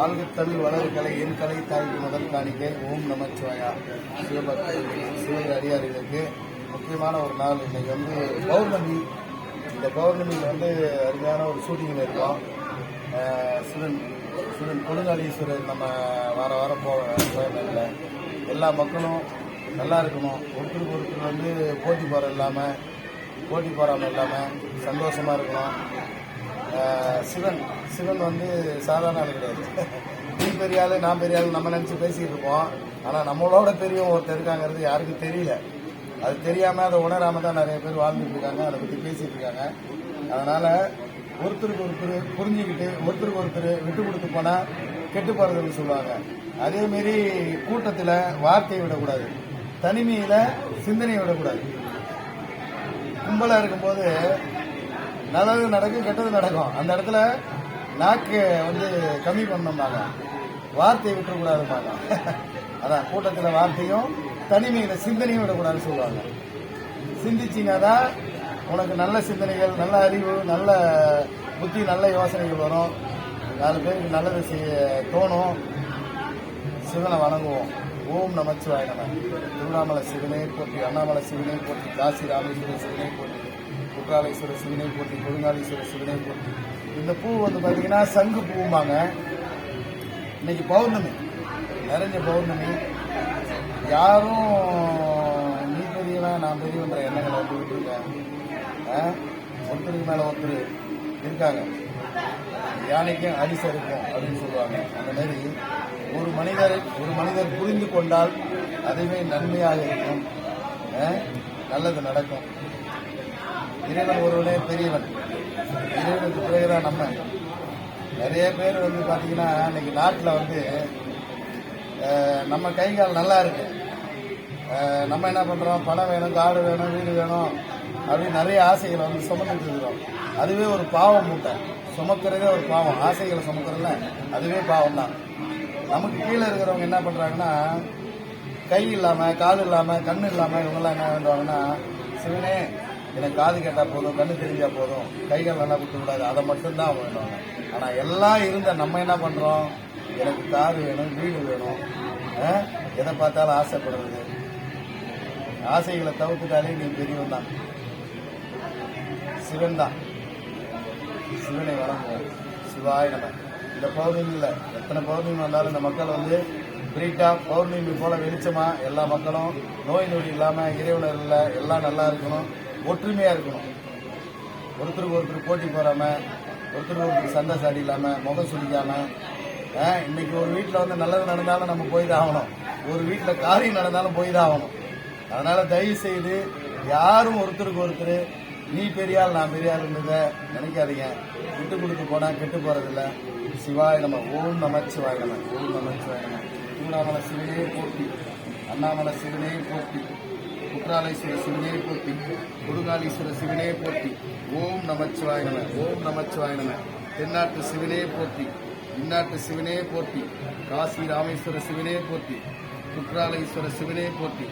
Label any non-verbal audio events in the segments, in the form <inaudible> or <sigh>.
வாழ்க தமிழ் வளரு கலை என் கலை தாய்க்கு முதல் காணிக்கை ஓம் நமச்சிவாயா. சிவபக்தர்களுக்கு சிவ அடியார்களுக்கு முக்கியமான ஒரு நாள். இன்னைக்கு வந்து பௌர்ணமி. இந்த பௌர்ணமியில் வந்து அருமையான ஒரு ஷூட்டிங்கில் இருக்கோம். சிவன் சிவன் கொடுங்காளீஸ்வரர் நம்ம வார வாரம் போகிற எல்லா மக்களும் நல்லா இருக்கணும். ஒருத்தருக்கு ஒருத்தர் வந்து போட்டி போகிற இல்லாமல் போட்டி போகாமல் இல்லாமல் சந்தோஷமாக இருக்கணும். சிவன். சிவன் வந்து சாதாரண ஆள் கிடையாது. நீ பெரிய ஆளு நான் பெரிய ஆளு நம்ம நினச்சி பேசிகிட்டு இருப்போம். ஆனால் நம்மளோட பெரியவங்க ஒருத்தர் இருக்காங்கிறது யாருக்கும் தெரியல. அது தெரியாமல் அதை உணராமல் தான் நிறைய பேர் வாழ்ந்துட்டு இருக்காங்க அதை பற்றி பேசிகிட்டு இருக்காங்க. அதனால் ஒருத்தருக்கு ஒருத்தர் புரிஞ்சுக்கிட்டு ஒருத்தருக்கு ஒருத்தர் விட்டு கொடுத்து போனால் கெட்டு போகிறதுன்னு சொல்லுவாங்க. அதேமாரி கூட்டத்தில் வார்த்தையை விடக்கூடாது. தனிமையில் சிந்தனையை விடக்கூடாது. கும்பலாக இருக்கும்போது நல்லது நடக்கும் கெட்டது நடக்கும். அந்த இடத்துல நாக்கு வந்து கம்மி பண்ணோம்னாங்க வார்த்தையை விட்டுறக்கூடாதுப்பாங்க <laughs> அதான் கூட்டத்தில் வார்த்தையும் தனிமையில் சிந்தனையும் விடக்கூடாதுன்னு சொல்லுவாங்க. சிந்திச்சிங்கன்னா தான் உனக்கு நல்ல சிந்தனைகள் நல்ல அறிவு நல்ல புத்தி நல்ல யோசனைகள் வரும். நாலு பேருக்கு நல்லது செய்ய தோணும். சிவனை வணங்குவோம். ஓம் நமச்சிவாய நம. திருவண்ணாமலை சிவனே போற்றி அண்ணாமலை சிவனே போற்றி காசி ராமேஸ்வரர் சிவனே போற்றி. குற்றாலேஸ்வரர் சிவனை போட்டி கொடுங்காலீஸ்வரர் சிவனை போட்டி இந்த பூ வந்து பார்த்தீங்கன்னா சங்கு பூம்பாங்க இன்னைக்கு பௌர்ணமி. நிறைஞ்ச பௌர்ணமி. யாரும் நீ பெரியவன் நான் பெரியவன்ற எண்ணங்களை வந்து விட்டுருக்கேன் ஒருத்தருக்கு மேலே ஒருத்தர் இருக்காங்க. யானைக்கும் அரிசி இருக்கும் அப்படின்னு சொல்லுவாங்க. அந்த மாதிரி ஒரு மனிதரை ஒரு மனிதர் புரிந்து கொண்டால் அதுவே நன்மையாக இருக்கும். நல்லது நடக்கும். இறைவன் ஒருவனே பெரியவன். இறைவனுக்கு பிறகுதான் நம்ம. நிறைய பேர் வந்து பார்த்தீங்கன்னா இன்னைக்கு நாட்டில் வந்து நம்ம கை கால் நல்லா இருக்கு. நம்ம என்ன பண்ணுறோம் பணம் வேணும் காடு வேணும் வீடு வேணும் அப்படின்னு நிறைய ஆசைகளை வந்து சுமந்துட்டு இருக்கிறோம். அதுவே ஒரு பாவம் மூட்டை. சுமக்கிறதே ஒரு பாவம். ஆசைகளை சுமக்கிறதுல அதுவே பாவம் தான் நமக்கு கீழே இருக்கிறவங்க என்ன பண்ணுறாங்கன்னா கை இல்லாமல் கால் இல்லாமல் கண் இல்லாமல் இவங்கெல்லாம் என்ன பண்ணுவாங்கன்னா சிவனே எனக்கு காது கேட்டால் போதும் கண்ணு தெரிஞ்சால் போதும் கைகள் நல்லா கொடுத்துக்கூடாது அதை மட்டும்தான் அவங்க வேணுவாங்க ஆனால் எல்லாம் இருந்தால் நம்ம என்ன பண்ணுறோம் எனக்கு கார் வேணும் வீடு வேணும். எதை பார்த்தாலும் ஆசைப்படுறது. ஆசைகளை தவிர்த்துட்டாலே நீ பெரியவன் தான். சிவன் தான். சிவனை வணங்குவோம். சிவாய் நம்ம இந்த பௌர்ணமியில் எத்தனை பௌர்ணமி வந்தாலும் இந்த மக்கள் வந்து பிரீட்டா பௌர்ணமி போல வெளிச்சமா எல்லா மக்களும் நோய் நொடி இல்லாமல் இறைவனர் இல்லை எல்லாம் நல்லா இருக்கணும். ஒற்றுமையாக இருக்கணும். ஒருத்தருக்கு ஒருத்தர் போட்டி போடாம ஒருத்தருக்கு ஒருத்தர் சண்டை சாடி இல்லாம முகம் சுழிக்காம இன்னைக்கு ஒரு வீட்டில் வந்து நல்லது நடந்தாலும் நம்ம போய் தான் ஆகணும். ஒரு வீட்டில் காரியம் நடந்தாலும் போய் தான் ஆகணும். அதனால தயவு செய்து யாரும் ஒருத்தருக்கு ஒருத்தர் நீ பெரியாள் நான் பெரியாள்ன்றத நினைக்காதீங்க. விட்டு கொடுத்து போனா கெட்டு போறதில்ல. சிவாய நம்ம ஓம் நம சிவாய ஓம் நம சிவாய திருவண்ணாமலை சிவனே போட்டி அண்ணாமலை சிவனே போட்டி குற்றாலேஸ்வர சிவனே போற்றி கொடுங்காலீஸ்வர சிவனே போற்றி ஓம் நமச்சிவாய நம ஓம் நமச்சிவாய நம. தென்னாட்டு சிவனே போற்றி இந்நாட்டு சிவனே போற்றி காசி ராமேஸ்வர சிவனே போற்றி குற்றாலேஸ்வர சிவனே போற்றி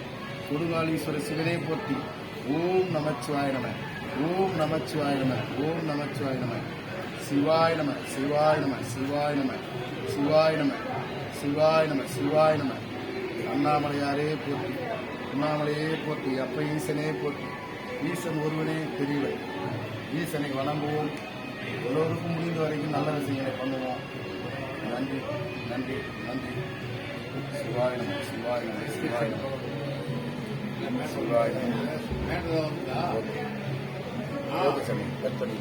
கொடுங்காலீஸ்வர சிவனே போற்றி ஓம் நமச்சிவாய நம ஓம் நமச்சிவாய நம ஓம் நமச்சிவாய நம. சிவாய நம சிவாய நம சிவாய நம சிவாய நம சிவாய நம சிவாய நம. அண்ணாமலையாரே போற்றி. அண்ணாமலையே போற்றி அப்ப ஈசனே போற்றி. ஈசன் ஒருவனே பெரியவர். ஈசனை வணங்குவோம். எல்லோருக்கும் முடிந்த வரைக்கும் நல்ல விஷயங்களை பண்ணுவோம். நன்றி நன்றி நன்றி. சிவாய சிவாய சிவாய சிவாய கட் பண்ணி